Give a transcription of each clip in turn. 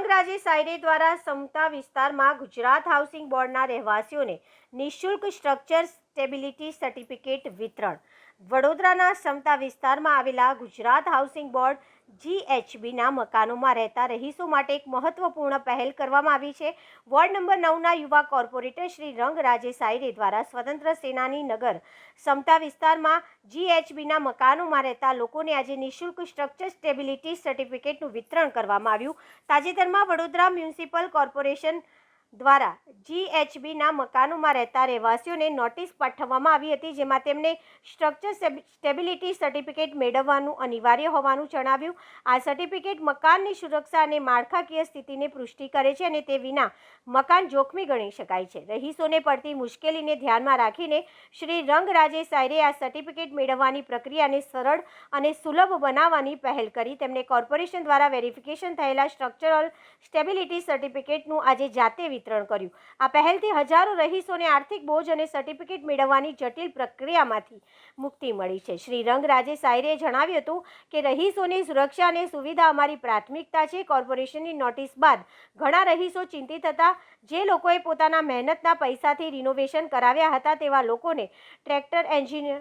સાયરે દ્વારા સમતા વિસ્તારમાં ગુજરાત હાઉસિંગ બોર્ડના રહેવાસીઓને નિઃશુલ્ક સ્ટ્રક્ચર સ્ટેબિલિટી સર્ટિફિકેટ વિતરણ. વડોદરાના સમતા વિસ્તારમાં આવેલા ગુજરાત હાઉસિંગ બોર્ડ જીએચબીના મકાનોમાં રહેતા રહીશો માટે એક મહત્વપૂર્ણ પહેલ કરવામાં આવી છે. વોર્ડ નંબર નવના યુવા કોર્પોરેટર શ્રી રંગ રાજે સાયરે દ્વારા સ્વતંત્ર સેનાની નગર સમતા વિસ્તારમાં જીએચબીના મકાનોમાં રહેતા લોકોને આજે નિઃશુલ્ક સ્ટ્રક્ચર સ્ટેબિલિટી સર્ટિફિકેટનું વિતરણ કરવામાં આવ્યું. તાજેતરમાં વડોદરા મ્યુનિસિપલ કોર્પોરેશન દ્વારા જીએચબીના મકાનોમાં રહેતા રહેવાસીઓને નોટિસ પાઠવવામાં આવી હતી, જેમાં તેમને સ્ટ્રક્ચર સ્ટેબિલિટી સર્ટિફિકેટ મેળવવાનું અનિવાર્ય હોવાનું જણાવ્યું. આ સર્ટિફિકેટ મકાનની સુરક્ષા અને માળખાકીય સ્થિતિને પુષ્ટિ કરે છે અને તે વિના મકાન જોખમી ગણી શકાય છે. રહીશોને પડતી મુશ્કેલીને ધ્યાનમાં રાખીને શ્રી રંગરાજે સાયરે આ સર્ટિફિકેટ મેળવવાની પ્રક્રિયાને સરળ અને સુલભ બનાવવાની પહેલ કરી. તેમણે કોર્પોરેશન દ્વારા વેરિફિકેશન થયેલા સ્ટ્રક્ચરલ સ્ટેબિલિટી સર્ટિફિકેટનું આજે જાતે વિતરણ કર્યું. આ પહેલથી હજારો રહીશોને આર્થિક બોજ અને સર્ટિફિકેટ મેળવવાની જટિલ પ્રક્રિયામાંથી મુક્તિ મળી છે. શ્રી રંગરાજે સાયરે જણાવ્યું હતું કે રહીશોની સુરક્ષા અને સુવિધા અમારી પ્રાથમિકતા છે. કોર્પોરેશનની નોટિસ બાદ ઘણા રહીશો ચિંતિત હતા. જે લોકોએ પોતાના મહેનતના પૈસાથી રિનોવેશન કરાવ્યા હતા તેવા લોકોને ટ્રેક્ટર એન્જિનિયર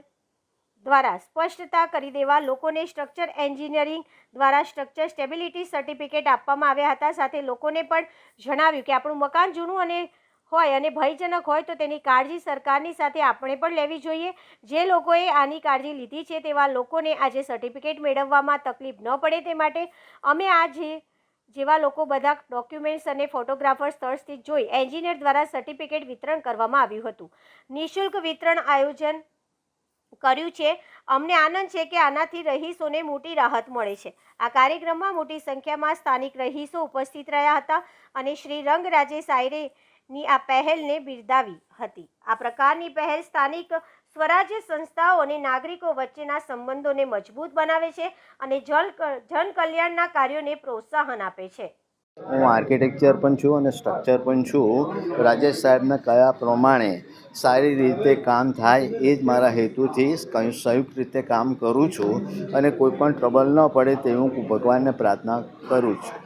દ્વારા સ્પષ્ટતા કરી દેવા લોકોને સ્ટ્રક્ચર એન્જિનિયરિંગ દ્વારા સ્ટ્રક્ચર સ્ટેબિલિટી સર્ટિફિકેટ આપવામાં આવ્યા હતા. સાથે લોકોને પણ જણાવ્યું કે આપણું મકાન જૂનું અને હોય અને ભયજનક હોય તો તેની કાળજી સરકારની સાથે આપણે પણ લેવી જોઈએ. જે લોકોએ આની કાળજી લીધી છે તેવા લોકોને આજે સર્ટિફિકેટ મેળવવામાં તકલીફ ન પડે તે માટે અમે આ જે, જેવા લોકો બધા ડોક્યુમેન્ટ્સ અને ફોટોગ્રાફર સ્થળ જોઈ એન્જિનિયર દ્વારા સર્ટિફિકેટ વિતરણ કરવામાં આવ્યું હતું. નિઃશુલ્ક વિતરણ આયોજન કર્યું છે. અમને આનંદ છે કે આનાથી રહીશોને મોટી રાહત મળે છે. આ કાર્યક્રમમાં મોટી સંખ્યામાં સ્થાનિક રહીશો ઉપસ્થિત રહ્યા હતા અને શ્રી રંગરાજે સાયરેની આ પહેલને બિરદાવી હતી. આ પ્રકારની પહેલ સ્થાનિક સ્વરાજ્ય સંસ્થાઓ અને નાગરિકો વચ્ચેના સંબંધોને મજબૂત બનાવે છે અને જન જનકલ્યાણના કાર્યોને પ્રોત્સાહન આપે છે. હું આર્કિટેક્ચર પણ છું અને સ્ટ્રક્ચર પણ છું. રાજેશ સાહેબના કયા પ્રમાણે સારી રીતે કામ થાય એ જ મારા હેતુથી કંઈ સંયુક્ત રીતે કામ કરું છું અને કોઈ પણ ટ્રબલ ન પડે તેવું હું ભગવાનને પ્રાર્થના કરું છું.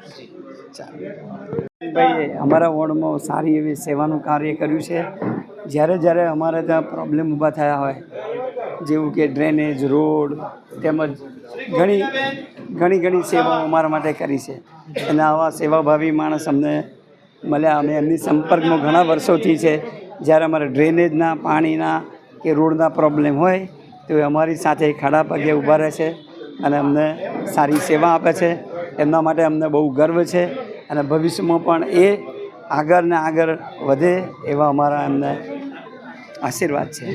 ભાઈ, અમારા વોર્ડમાં સારી એવી સેવાનું કાર્ય કર્યું છે. જ્યારે જ્યારે અમારે ત્યાં પ્રોબ્લેમ ઊભા થયા હોય જેવું કે ડ્રેનેજ રોડ તેમજ ઘણી ઘણી ઘણી સેવાઓ અમારા માટે કરી છે. અને આવા સેવાભાવી માણસ અમને મળ્યા. અમે એમની સંપર્કમાં ઘણા વર્ષોથી છે. જ્યારે અમારે ડ્રેનેજના પાણીના કે રોડના પ્રોબ્લેમ હોય, તો એ અમારી સાથે ખાડા પગે ઊભા રહે છે અને અમને સારી સેવા આપે છે. એમના માટે અમને બહુ ગર્વ છે અને ભવિષ્યમાં પણ એ આગળ ને આગળ વધે એવા અમારા એમને આશીર્વાદ છે.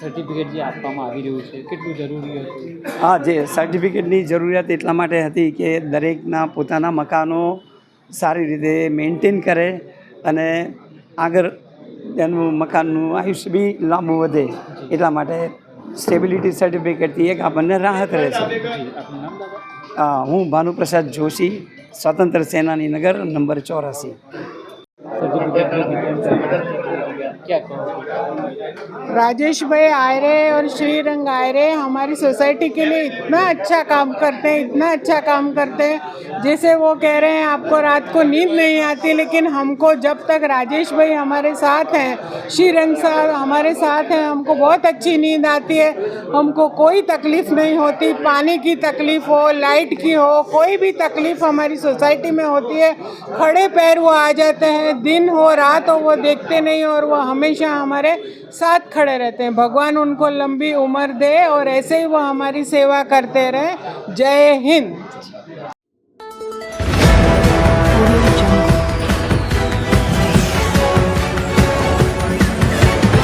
સર્ટિફિકેટ જે આપવામાં આવી રહ્યું છે કેટલું જરૂરી હતું? હા જે સર્ટિફિકેટની જરૂરિયાત એટલા માટે હતી કે દરેકના પોતાના મકાનો સારી રીતે મેન્ટેન કરે અને આગળ એનું મકાનનું આયુષ્ય બી લાંબુ વધે એટલા માટે સ્ટેબિલિટી સર્ટિફિકેટથી એક આપણને રાહત રહે છે. હું ભાનુપ્રસાદ જોશી સ્વતંત્ર સેનાની નગર નંબર ચોરાસી. क्या राजेश भाई आयरे और श्री रंग आयरे हमारी सोसाइटी के लिए इतना अच्छा काम करते हैं, इतना अच्छा काम करते हैं। जैसे वो कह रहे हैं, आपको रात को नींद नहीं आती, लेकिन हमको जब तक राजेश भाई हमारे साथ हैं श्री रंग साहब हमारे साथ हैं, हमको बहुत अच्छी नींद आती है। हमको कोई तकलीफ़ नहीं होती, पानी की तकलीफ़ हो, लाइट की हो, कोई भी तकलीफ़ हमारी सोसाइटी में होती है। खड़े पैर वो आ जाते हैं, दिन हो, रात हो, वो देखते नहीं और वो हमेशा हमारे साथ खड़े रहते हैं भगवान उनको लंबी उम्र दे और ऐसे ही वो हमारी सेवा करते रहे जय हिंद